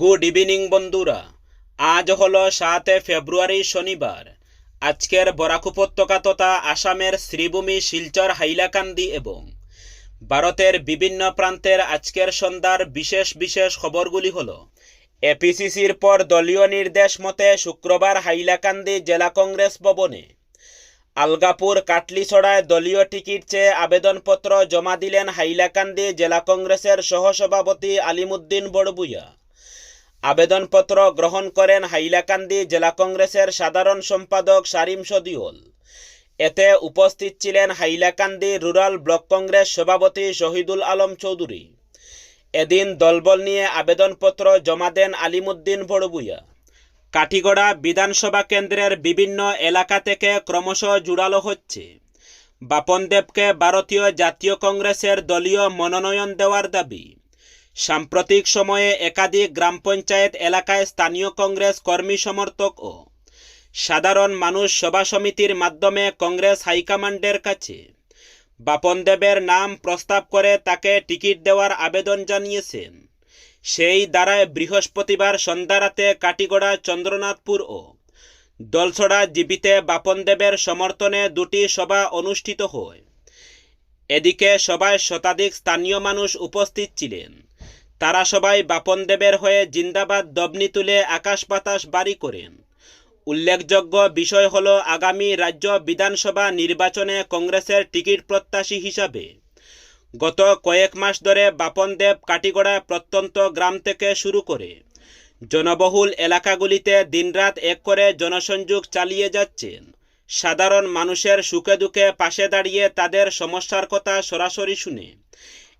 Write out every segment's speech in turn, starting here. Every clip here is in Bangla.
গুড ইভিনিং বন্ধুরা। আজ হলো সাতে ফেব্রুয়ারি শনিবার। আজকের বরাক উপত্যকা তথা আসামের শ্রীভূমি শিলচর, হাইলাকান্দি এবং ভারতের বিভিন্ন প্রান্তের আজকের সন্ধ্যার বিশেষ বিশেষ খবরগুলি হল এপিসিসির পর দলীয় নির্দেশ মতে শুক্রবার হাইলাকান্দি জেলা কংগ্রেস ভবনে আলগাপুর কাটলিছড়ায় দলীয় টিকিট চেয়ে আবেদনপত্র জমা দিলেন হাইলাকান্দি জেলা কংগ্রেসের সহসভাপতি আলিমুদ্দিন বড়বুইয়া। আবেদনপত্র গ্রহণ করেন হাইলাকান্দি জেলা কংগ্রেসের সাধারণ সম্পাদক সারিম সদিউল। এতে উপস্থিত ছিলেন হাইলাকান্দি রুরাল ব্লক কংগ্রেস সভাপতি শহীদুল আলম চৌধুরী। এদিন দলবল নিয়ে আবেদনপত্র জমা দেন আলিমুদ্দিন বড়বুইয়া কাঠিগড়া বিধানসভা কেন্দ্রের বিভিন্ন এলাকা থেকে ক্রমশ জুড়ালো হচ্ছে। বাপনদেবকে ভারতীয় জাতীয় কংগ্রেসের দলীয় মনোনয়ন দেওয়ার দাবি। সাম্প্রতিক সময়ে একাধিক গ্রাম পঞ্চায়েত এলাকায় স্থানীয় কংগ্রেস কর্মী সমর্থক ও সাধারণ মানুষ সভা সমিতির মাধ্যমে কংগ্রেস হাইকমান্ডের কাছে বাপনদেবের নাম প্রস্তাব করে তাকে টিকিট দেওয়ার আবেদন জানিয়েছেন। সেই দ্বারায় বৃহস্পতিবার সন্ধ্যারাতে কাটিগড়া, চন্দ্রনাথপুর ও দলছড়া জীবিতে বাপনদেবের সমর্থনে দুটি সভা অনুষ্ঠিত হয়। এদিকে সভায় শতাধিক স্থানীয় মানুষ উপস্থিত ছিলেন। তারা সবাই বাপনদেবের হয়ে জিন্দাবাদ দবনি তুলে আকাশ বাতাস বাড়ি করেন। উল্লেখযোগ্য বিষয় হল আগামী রাজ্য বিধানসভা নির্বাচনে কংগ্রেসের টিকিট প্রত্যাশী হিসাবে। গত কয়েক মাস ধরে বাপনদেব কাটিগড়া প্রত্যন্ত গ্রাম থেকে শুরু করে। জনবহুল এলাকাগুলিতে দিনরাত এক করে জনসংযোগ চালিয়ে যাচ্ছেন। সাধারণ মানুষের সুখে দুঃখে পাশে দাঁড়িয়ে তাদের সমস্যার কথা সরাসরি শুনে।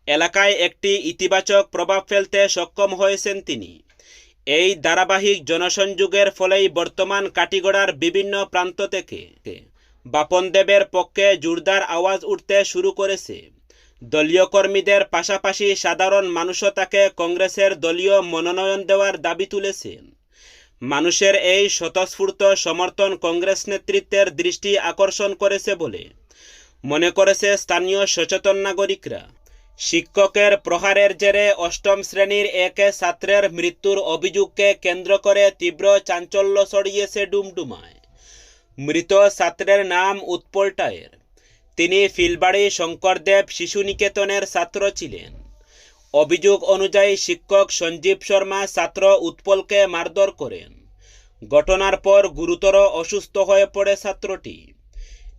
এলাকায় একটি ইতিবাচক প্রভাব ফেলতে সক্ষম হয়েছেন তিনি। এই ধারাবাহিক জনসংযোগের ফলেই বর্তমান কাটিগড়ার বিভিন্ন প্রান্ত থেকে বাপনদেবের পক্ষে জোরদার আওয়াজ উঠতে শুরু করেছে। দলীয় কর্মীদের পাশাপাশি সাধারণ মানুষও তাকে কংগ্রেসের দলীয় মনোনয়ন দেওয়ার দাবি তুলেছেন। মানুষের এই স্বতঃস্ফূর্ত সমর্থন কংগ্রেস নেতৃত্বের দৃষ্টি আকর্ষণ করেছে বলে মনে করেছে স্থানীয় সচেতন নাগরিকরা। শিক্ষকের প্রহারের জেরে অষ্টম শ্রেণির এক ছাত্রের মৃত্যুর অভিযোগকে কেন্দ্র করে তীব্র চাঞ্চল্য ছড়িয়েছে ডুমডুমায়। মৃত ছাত্রের নাম উৎপল টায়ের। তিনি ফিলবাড়ি শঙ্করদেব শিশু নিকেতনের ছাত্র ছিলেন। অভিযোগ অনুযায়ী শিক্ষক সঞ্জীব শর্মা ছাত্র উৎপলকে মারধর করেন। ঘটনার পর গুরুতর অসুস্থ হয়ে পড়ে ছাত্রটি।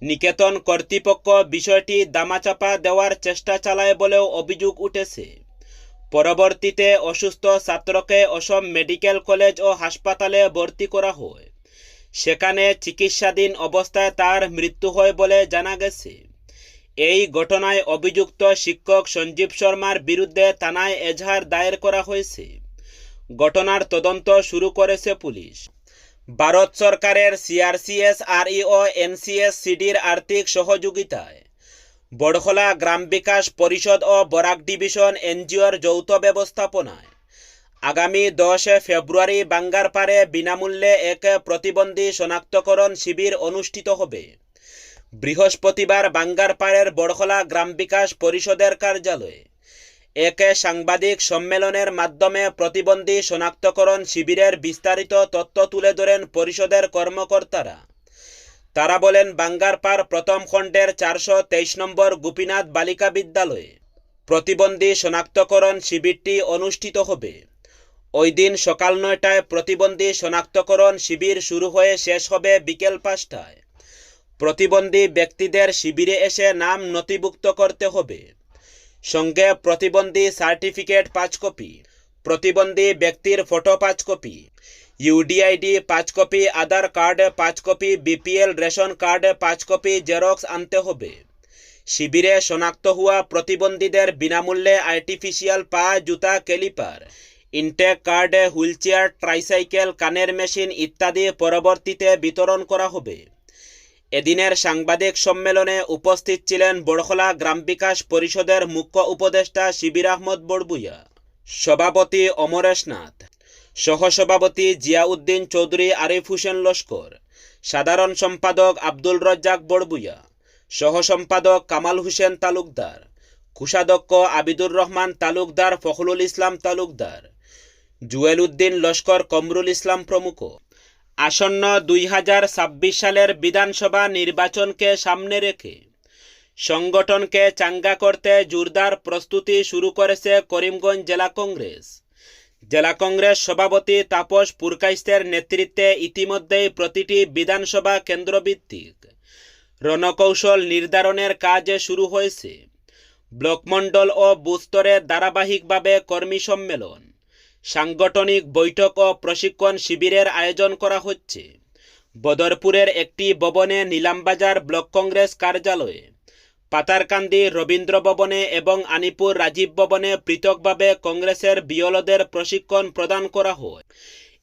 নিকেতন কর্তৃপক্ষ বিষয়টি দামাচাপা দেওয়ার চেষ্টা চালায় বলেও অভিযোগ উঠেছে। পরবর্তীতে অসুস্থ ছাত্রকে অসম মেডিকেল কলেজ ও হাসপাতালে ভর্তি করা হয়। সেখানে চিকিৎসাধীন অবস্থায় তার মৃত্যু হয় বলে জানা গেছে। এই ঘটনায় অভিযুক্ত শিক্ষক সঞ্জীব শর্মার বিরুদ্ধে থানায় এজাহার দায়ের করা হয়েছে। ঘটনার তদন্ত শুরু করেছে পুলিশ। ভারত সরকারের সিআরসিএস, আরইও, এনসিএস, সিডির আর্থিক সহযোগিতায়। বড়খলা গ্রাম বিকাশ পরিষদ ও বরাক ডিভিশন এনজিওর যৌথ ব্যবস্থাপনায়। আগামী দশ ফেব্রুয়ারি বাঙ্গারপাড়ে বিনামূল্যে এক প্রতিবন্ধী শনাক্তকরণ শিবির অনুষ্ঠিত হবে। বৃহস্পতিবার বাঙ্গারপাড়ের বড়খলা গ্রাম বিকাশ পরিষদের কার্যালয়ে। এক সাংবাদিক সম্মেলনের মাধ্যমে প্রতিবন্ধী শনাক্তকরণ শিবিরের বিস্তারিত তথ্য তুলে ধরেন পরিষদের কর্মকর্তারা। তারা বলেন, বাঙ্গারপাড় প্রথম খণ্ডের চারশো তেইশ নম্বর গোপীনাথ বালিকা বিদ্যালয়ে প্রতিবন্ধী শনাক্তকরণ শিবিরটি অনুষ্ঠিত হবে। ওই দিন সকাল নয়টায় প্রতিবন্ধী শনাক্তকরণ শিবির শুরু হয়ে শেষ হবে বিকেল পাঁচটায়। প্রতিবন্ধী ব্যক্তিদের শিবিরে এসে নাম নথিভুক্ত করতে হবে। সঙ্গে প্রতিবন্ধী সার্টিফিকেট পাঁচ কপি, প্রতিবন্ধী ব্যক্তির ফটো পাঁচ কপি, ইউডিআইডি পাঁচ কপি, আধার কার্ড পাঁচ কপি, বিপিএল রেশন কার্ড পাঁচ কপি, জেরক্স আনতে হবে। শিবিরে শনাক্ত হওয়া প্রতিবন্ধীদের বিনামূল্যে আর্টিফিশিয়াল পা, জুতা, ক্যালিপার, ইনটেক কার্ডে, হুইলচেয়ার, ট্রাইসাইকেল, কানের মেশিন ইত্যাদি পরবর্তীতে বিতরণ করা হবে। এদিনের সাংবাদিক সম্মেলনে উপস্থিত ছিলেন বড়খলা গ্রাম বিকাশ পরিষদের মুখ্য উপদেষ্টা শিবির আহমদ বড়বুইয়া, সভাপতি অমরেশ নাথ, সহসভাপতি জিয়াউদ্দিন চৌধুরী, আরিফ হোসেন লস্কর, সাধারণ সম্পাদক আব্দুল রজ্জাক বড়বুইয়া, সহসম্পাদক কামাল হোসেন তালুকদার, কোষাধ্যক্ষ আবিদুর রহমান তালুকদার, ফখরুল ইসলাম তালুকদার, জুয়েল উদ্দিন লস্কর, কমরুল ইসলাম প্রমুখ। আসন্ন দুই হাজার ছাব্বিশ সালের বিধানসভা নির্বাচনকে সামনে রেখে সংগঠনকে চাঙ্গা করতে জোরদার প্রস্তুতি শুরু করেছে করিমগঞ্জ জেলা কংগ্রেস। জেলা কংগ্রেস সভাপতি তাপস পুরকাইস্তের নেতৃত্বে ইতিমধ্যেই প্রতিটি বিধানসভা কেন্দ্রভিত্তিক রণকৌশল নির্ধারণের কাজ শুরু হয়েছে। ব্লকমণ্ডল ও বুস্তরে ধারাবাহিকভাবে কর্মী সম্মেলন সাংগঠনিক বৈঠক ও প্রশিক্ষণ শিবিরের আয়োজন করা হচ্ছে। বদরপুরের একটি ভবনে নিলামবাজার ব্লক কংগ্রেস কার্যালয়ে, পাতারকান্দি রবীন্দ্র ভবনে এবং আনিপুর রাজীব ভবনে পৃথকভাবে কংগ্রেসের বিয়লদের প্রশিক্ষণ প্রদান করা হয়।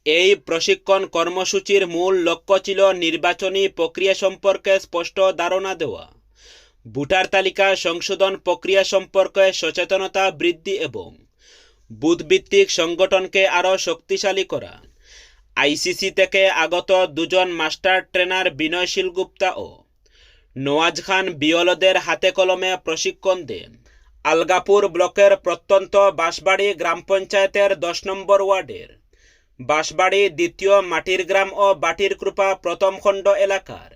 এই প্রশিক্ষণ কর্মসূচির মূল লক্ষ্য ছিল নির্বাচনী প্রক্রিয়া সম্পর্কে স্পষ্ট ধারণা দেওয়া। ভোটার তালিকা সংশোধন প্রক্রিয়া সম্পর্কে সচেতনতা বৃদ্ধি এবং বুথভিত্তিক সংগঠনকে আরও শক্তিশালী করা। আইসিসি থেকে আগত দুজন মাস্টার ট্রেনার বিনয়শীল গুপ্তা ও নওয়াজ খান বিয়লদের হাতে কলমে প্রশিক্ষণ দেন। আলগাপুর ব্লকের প্রত্যন্ত বাঁশবাড়ি গ্রাম পঞ্চায়েতের দশ নম্বর ওয়ার্ডের। বাঁশবাড়ি দ্বিতীয় মাটির গ্রাম ও বাটির কৃপা প্রথম খণ্ড এলাকার।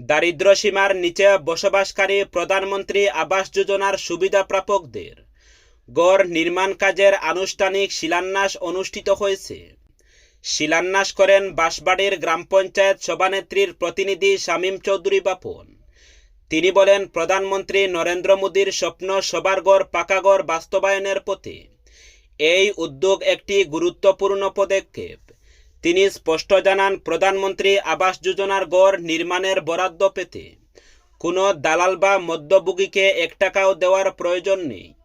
দারিদ্র সীমার নিচে বসবাসকারী প্রধানমন্ত্রী আবাস যোজনার সুবিধাপ্রাপকদের। গড় নির্মাণ কাজের আনুষ্ঠানিক শিলান্যাস অনুষ্ঠিত হয়েছে। শিলান্যাস করেন বাঁশবাড়ির গ্রাম পঞ্চায়েত সভানেত্রীর প্রতিনিধি শামীম চৌধুরী বাপন। তিনি বলেন, প্রধানমন্ত্রী নরেন্দ্র মোদীর স্বপ্ন সবার গড় পাকাগড় বাস্তবায়নের পথে। এই উদ্যোগ একটি গুরুত্বপূর্ণ পদক্ষেপ। তিনি স্পষ্ট জানান, প্রধানমন্ত্রী আবাস যোজনার গড় নির্মাণের বরাদ্দ পেতে কোনো দালাল বা মধ্যভোগীকে এক টাকাও দেওয়ার প্রয়োজন নেই।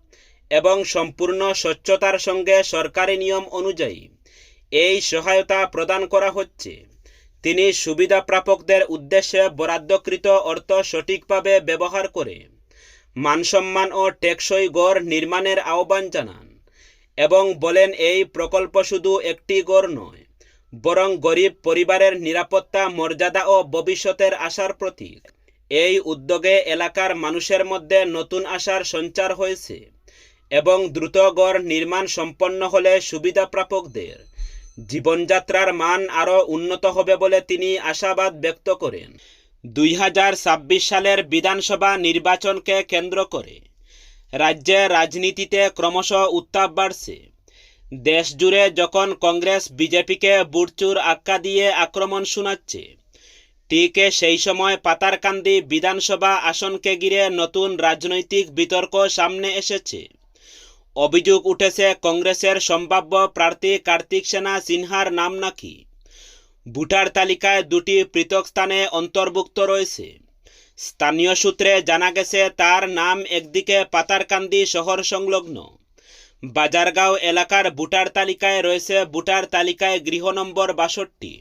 এবং সম্পূর্ণ স্বচ্ছতার সঙ্গে সরকারি নিয়ম অনুযায়ী এই সহায়তা প্রদান করা হচ্ছে। তিনি সুবিধা প্রাপকদের উদ্দেশ্যে বরাদ্দকৃত অর্থ সঠিকভাবে ব্যবহার করে মানসম্মান ও টেকসই গড় নির্মাণের আহ্বান জানান এবং বলেন, এই প্রকল্প শুধু একটি গড় নয়, বরং গরিব পরিবারের নিরাপত্তা, মর্যাদা ও ভবিষ্যতের আশার প্রতীক। এই উদ্যোগে এলাকার মানুষের মধ্যে নতুন আশার সঞ্চার হয়েছে। এবং দ্রুত গড় নির্মাণ সম্পন্ন হলে সুবিধাপ্রাপকদের জীবনযাত্রার মান আরও উন্নত হবে বলে তিনি আশাবাদ ব্যক্ত করেন। দুই হাজার ছাব্বিশ সালের বিধানসভা নির্বাচনকে কেন্দ্র করে রাজ্যে রাজনীতিতে ক্রমশ উত্তাপ বাড়ছে। দেশ জুড়ে যখন কংগ্রেস বিজেপিকে বুটচুর আক্কা দিয়ে আক্রমণ শোনাচ্ছে, ঠিক সেই সময় পাতারকান্দি বিধানসভা আসনকে ঘিরে নতুন রাজনৈতিক বিতর্ক সামনে এসেছে। অভিযোগ উঠেছে কংগ্রেসের সম্ভাব্য প্রার্থী কার্তিক সেনা সিনহার নাম নাকি? ভোটার তালিকায় দুটি পৃথক স্থানে অন্তর্ভুক্ত রয়েছে। স্থানীয় সূত্রে জানা গেছে, তার নাম একদিকে পাতারকান্দি শহর সংলগ্ন। বাজারগাঁও এলাকার ভোটার তালিকায় রয়েছে ভোটার তালিকায় গৃহ নম্বর বাষট্টি।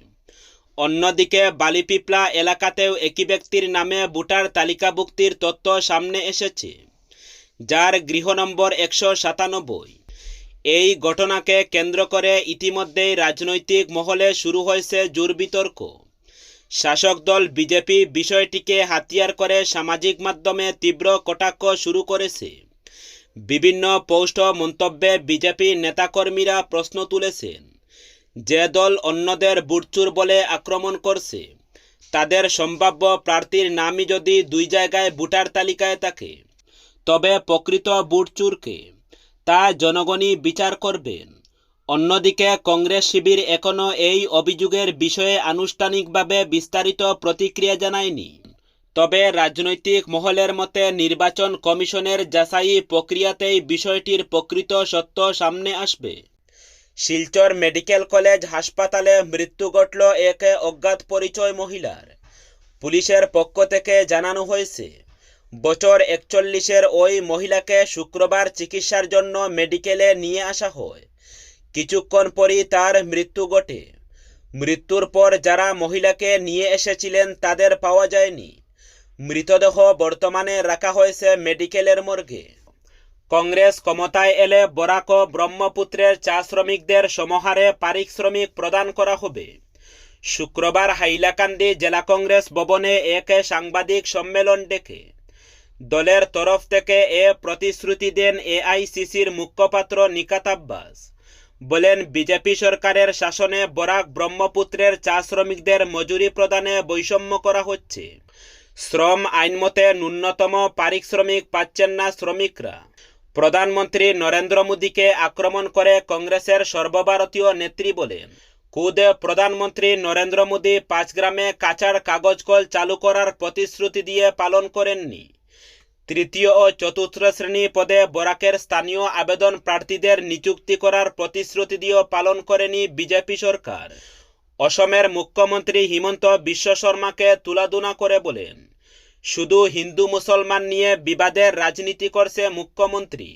অন্যদিকে বালিপিপলা এলাকাতেও একই ব্যক্তির নামে ভোটার তালিকাভুক্তির তথ্য সামনে এসেছে। যার গৃহ নম্বর একশো সাতানব্বই। এই ঘটনাকে কেন্দ্র করে ইতিমধ্যেই রাজনৈতিক মহলে শুরু হয়েছে জোর বিতর্ক। শাসক দল বিজেপি বিষয়টিকে হাতিয়ার করে সামাজিক মাধ্যমে তীব্র কটাক্ষ শুরু করেছে। বিভিন্ন পোস্ট ও মন্তব্যে বিজেপি নেতাকর্মীরা প্রশ্ন তুলেছেন, যে দল অন্যদের বুটচুর বলে আক্রমণ করছে, তাদের সম্ভাব্য প্রার্থীর নামই যদি দুই জায়গায় ভোটার তালিকায় থাকে। তবে প্রকৃত বুটচুরকে তা জনগণই বিচার করবেন অন্যদিকে কংগ্রেস শিবির এখনও এই অভিযোগের বিষয়ে আনুষ্ঠানিকভাবে বিস্তারিত প্রতিক্রিয়া জানায়নি। তবে রাজনৈতিক মহলের মতে নির্বাচন কমিশনের যাচাই প্রক্রিয়াতেই বিষয়টির প্রকৃত সত্য সামনে আসবে। শিলচর মেডিকেল কলেজ হাসপাতালে মৃত্যু ঘটল এক অজ্ঞাত পরিচয় মহিলার। পুলিশের পক্ষ থেকে জানানো হয়েছে বছর একচল্লিশের ওই মহিলাকে শুক্রবার চিকিৎসার জন্য মেডিকেলে নিয়ে আসা হয়। কিছুক্ষণ পরই তার মৃত্যু ঘটে। মৃত্যুর পর যারা মহিলাকে নিয়ে এসেছিলেন তাদের পাওয়া যায়নি। মৃতদেহ বর্তমানে রাখা হয়েছে মেডিকেলের মর্গে। কংগ্রেস ক্ষমতায় এলে বরাক ব্রহ্মপুত্রের চা শ্রমিকদের সমহারে পারিশ্রমিক প্রদান করা হবে। শুক্রবার হাইলাকান্দি জেলা কংগ্রেস ভবনে একে সাংবাদিক সম্মেলন ডেকে দলের তরফ থেকে এ প্রতিশ্রুতি দেন এআইসিসির মুখপাত্র নিকাত আব্বাস। বলেন, বিজেপি সরকারের শাসনে বরাক ব্রহ্মপুত্রের চা শ্রমিকদের মজুরি প্রদানে বৈষম্য করা হচ্ছে। শ্রম আইন মতে ন্যূনতম পারিশ্রমিক পাচ্ছেন না শ্রমিকরা। প্রধানমন্ত্রী নরেন্দ্র মোদীকে আক্রমণ করে কংগ্রেসের সর্বভারতীয় নেত্রী বলেন, খুদে প্রধানমন্ত্রী নরেন্দ্র মোদী পাঁচগ্রামে কাঁচার কাগজ কল চালু করার প্রতিশ্রুতি দিয়ে পালন করেননি। তৃতীয় ও চতুর্থ শ্রেণি পদে বরাকের স্থানীয় আবেদন প্রার্থীদের নিযুক্তি করার প্রতিশ্রুতি দিয়েও পালন করেনি বিজেপি সরকার। অসমের মুখ্যমন্ত্রী হিমন্ত বিশ্ব শর্মাকে তুলাধুনা করে বলেন, শুধু হিন্দু মুসলমান নিয়ে বিবাদের রাজনীতি করছে মুখ্যমন্ত্রী।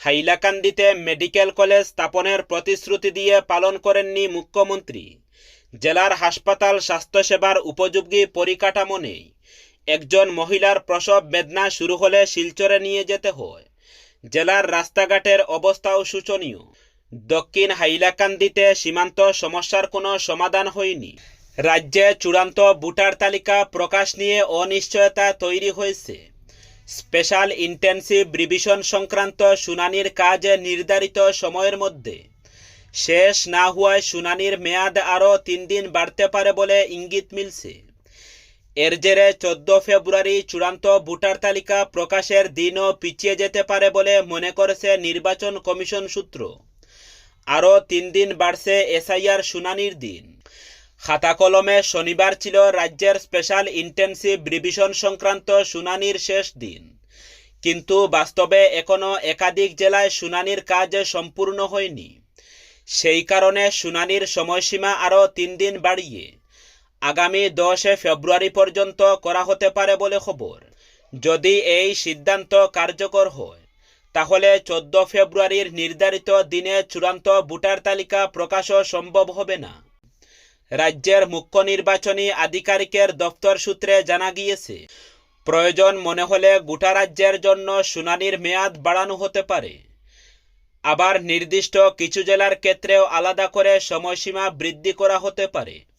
হাইলাকান্দিতে মেডিকেল কলেজ স্থাপনের প্রতিশ্রুতি দিয়ে পালন করেননি মুখ্যমন্ত্রী। জেলার হাসপাতাল স্বাস্থ্যসেবার উপযোগী পরিকাঠামো নেই। একজন মহিলার প্রসব বেদনা শুরু হলে শিলচরে নিয়ে যেতে হয়। জেলার রাস্তাঘাটের অবস্থাও শোচনীয়। দক্ষিণ হাইলাকান্দিতে সীমান্ত সমস্যার কোনো সমাধান হয়নি। রাজ্যে চূড়ান্ত ভোটার তালিকা প্রকাশ নিয়ে অনিশ্চয়তা তৈরি হয়েছে। স্পেশাল ইন্টেন্সিভ রিভিশন সংক্রান্ত শুনানির কাজ নির্ধারিত সময়ের মধ্যে। শেষ না হওয়ায় শুনানির মেয়াদ আরও তিন দিন বাড়তে পারে বলে ইঙ্গিত মিলছে। এর জেরে চোদ্দ ফেব্রুয়ারি চূড়ান্ত ভোটার তালিকা প্রকাশের দিনও পিছিয়ে যেতে পারে বলে মনে করেছে নির্বাচন কমিশন সূত্র। আরও তিন দিন বাড়ছে এসআইআর শুনানির দিন। খাতা কলমে শনিবার ছিল রাজ্যের স্পেশাল ইন্টেন্সিভ রিভিশন সংক্রান্ত শুনানির শেষ দিন। কিন্তু বাস্তবে এখনও একাধিক জেলায় শুনানির কাজ সম্পূর্ণ হয়নি। সেই কারণে শুনানির সময়সীমা আরও তিন দিন বাড়িয়ে আগামী দশে ফেব্রুয়ারি পর্যন্ত করা হতে পারে বলে খবর। যদি এই সিদ্ধান্ত কার্যকর হয়, তাহলে চোদ্দ ফেব্রুয়ারির নির্ধারিত দিনে চূড়ান্ত ভোটার তালিকা প্রকাশও সম্ভব হবে না। রাজ্যের মুখ্য নির্বাচনী আধিকারিকের দপ্তর সূত্রে জানা গিয়েছে, প্রয়োজন মনে হলে গোটা রাজ্যের জন্য শুনানির মেয়াদ বাড়ানো হতে পারে। আবার নির্দিষ্ট কিছু জেলার ক্ষেত্রেও আলাদা করে সময়সীমা বৃদ্ধি করা হতে পারে।